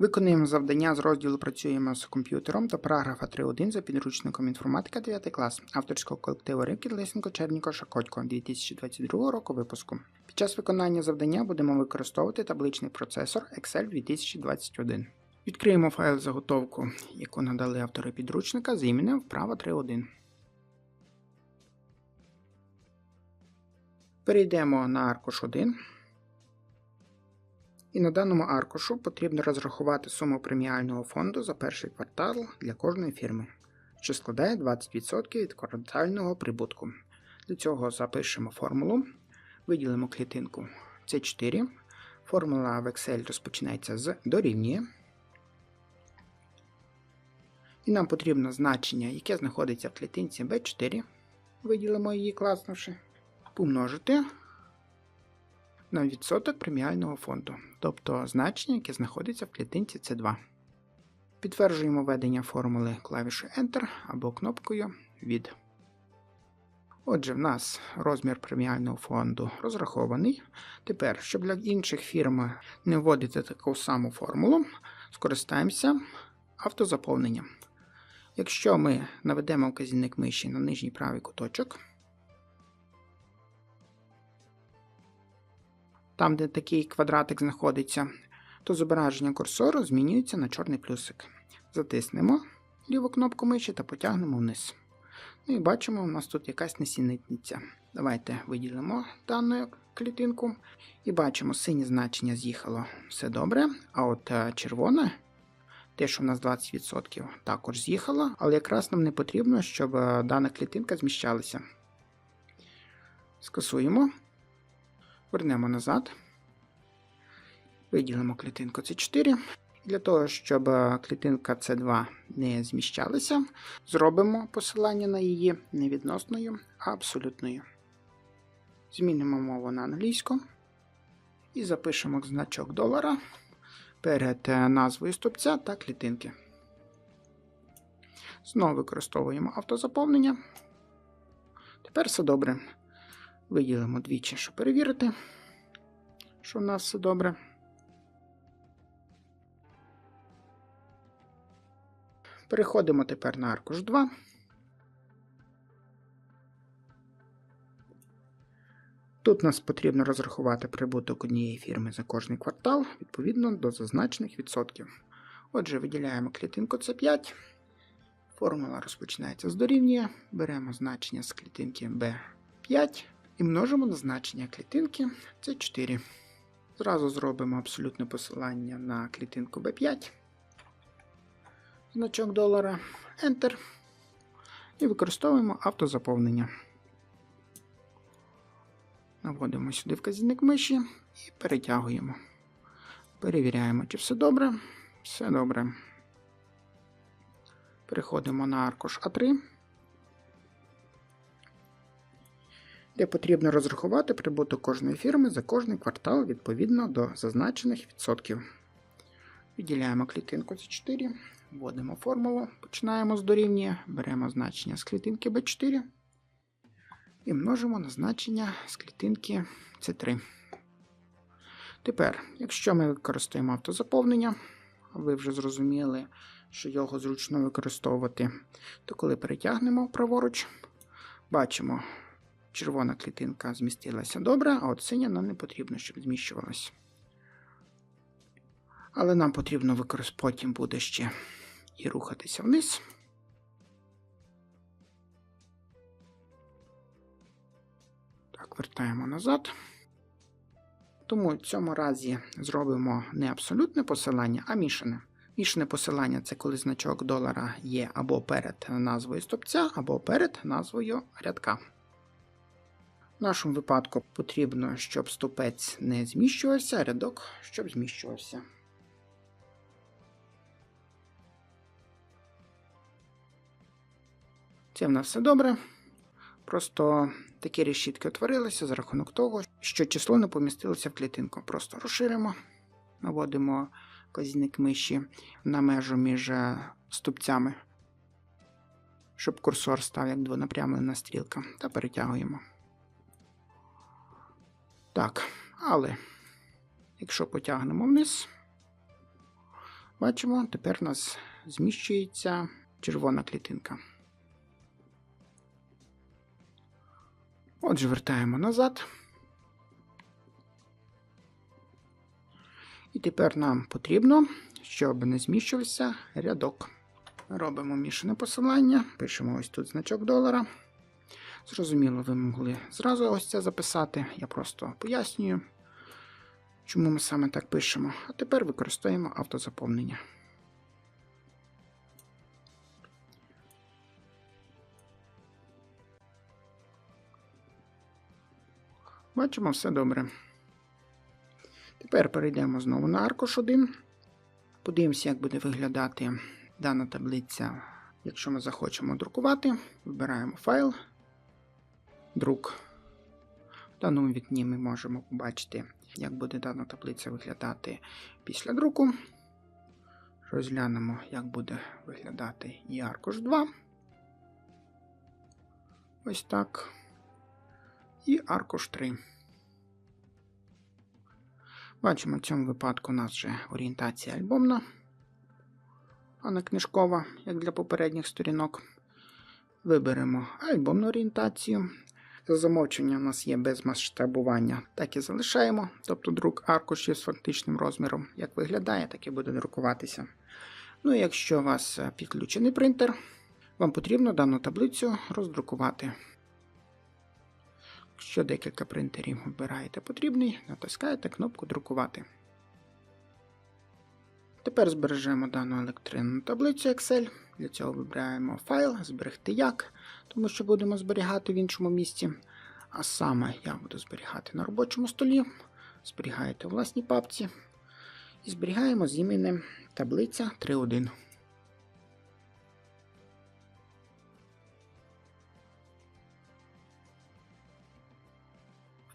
Виконуємо завдання з розділу Працюємо з комп'ютером та параграфа 3.1 за підручником інформатика 9 клас авторського колективу Рибкіт Лисенко Черніко Шакотько 2022 року випуску. Під час виконання завдання будемо використовувати табличний процесор Excel 2021. Відкриємо файл заготовку, яку надали автори підручника з іменем вправа 3.1. Перейдемо на аркуш 1. І на даному аркушу потрібно розрахувати суму преміального фонду за перший квартал для кожної фірми, що складає 20% від квартального прибутку. Для цього запишемо формулу, виділимо клітинку C4. Формула в Excel розпочинається з дорівнює. І нам потрібно значення, яке знаходиться в клітинці B4. Виділимо її класнувши, помножити на відсоток преміального фонду, тобто значення, яке знаходиться в клітинці C2. Підтверджуємо введення формули клавішою Enter або кнопкою від. Отже, в нас розмір преміального фонду розрахований. Тепер, щоб для інших фірм не вводити таку саму формулу, скористаємося автозаповненням. Якщо ми наведемо вказівник миші на нижній правий куточок, там, де такий квадратик знаходиться, то зображення курсору змінюється на чорний плюсик. Затиснемо ліву кнопку миші та потягнемо вниз. Ну і бачимо, у нас тут якась несінниця. Давайте виділимо дану клітинку. І бачимо, синє значення з'їхало все добре. А от е, червоне, те, що у нас 20%, також з'їхало, але якраз нам не потрібно, щоб е, дана клітинка зміщалася. Скасуємо. Вернемо назад. Виділимо клітинку C4. Для того, щоб клітинка C2 не зміщалася, зробимо посилання на її не відносною, а абсолютною. Змінимо мову на англійську і запишемо значок долара перед назвою стопця та клітинки. Знову використовуємо автозаповнення. Тепер все добре. Виділимо двічі, щоб перевірити, що в нас все добре. Переходимо тепер на аркуш 2. Тут нас потрібно розрахувати прибуток однієї фірми за кожний квартал відповідно до зазначених відсотків. Отже, виділяємо клітинку C5. Формула розпочинається з дорівнює. Беремо значення з клітинки B5 і множимо на значення клітинки C4. Зразу зробимо абсолютне посилання на клітинку B5. Значок долара, Enter. І використовуємо автозаповнення. Наводимо сюди вказівник миші і перетягуємо. Перевіряємо, чи все добре. Все добре. Переходимо на аркуш А3. Де потрібно розрахувати прибуток кожної фірми за кожний квартал відповідно до зазначених відсотків. Виділяємо клітинку C4, вводимо формулу, починаємо з дорівнює, беремо значення з клітинки B4 і множимо на значення з клітинки C3. Тепер, якщо ми використаємо автозаповнення, ви вже зрозуміли, що його зручно використовувати, то коли перетягнемо праворуч, бачимо, червона клітинка змістилася добре, а от синя нам не потрібно, щоб зміщувалася. Але нам потрібно використати потім буде ще і рухатися вниз. Так, вертаємо назад. Тому в цьому разі зробимо не абсолютне посилання, а мішане. Мішане посилання це коли значок долара є або перед назвою стопця, або перед назвою рядка. В нашому випадку потрібно, щоб стопець не зміщувався, а рядок, щоб зміщувався. Це в нас все добре. Просто такі решітки утворилися за рахунок того, що число не помістилося в клітинку. Просто розширимо, наводимо вказівник миші на межу між ступцями, щоб курсор став як двонапрямлена стрілка, та перетягуємо. Так, але якщо потягнемо вниз, Бачимо, тепер у нас зміщується червона клітинка. Отже, вертаємо назад. І тепер нам потрібно, щоб не зміщувався рядок. Робимо мішане посилання, пишемо ось тут значок долара. Зрозуміло, ви могли зразу ось це записати. Я просто пояснюю, чому ми саме так пишемо. А тепер використовуємо автозаповнення. Бачимо, все добре. Тепер перейдемо знову на аркуш 1. Подивимося, як буде виглядати дана таблиця, якщо ми захочемо друкувати. Вибираємо файл, друк. В даному вікні ми можемо побачити, як буде дана таблиця виглядати після друку. Розглянемо, як буде виглядати і аркуш 2. Ось так. І аркуш 3. Бачимо, в цьому випадку у нас вже орієнтація альбомна, а не книжкова, як для попередніх сторінок. Виберемо альбомну орієнтацію. За замовченням у нас є без масштабування, так і залишаємо, тобто друк аркушів з фактичним розміром. Як виглядає, так і буде друкуватися. Ну і якщо у вас е, підключений принтер, вам потрібно дану таблицю роздрукувати. Якщо декілька принтерів обираєте потрібний, натискаєте кнопку Друкувати. Тепер збережемо дану електронну таблицю Excel. Для цього вибираємо файл, зберегти як, тому що будемо зберігати в іншому місці. А саме я буду зберігати на робочому столі. Зберігаєте у власній папці. І зберігаємо з іменем таблиця 3.1.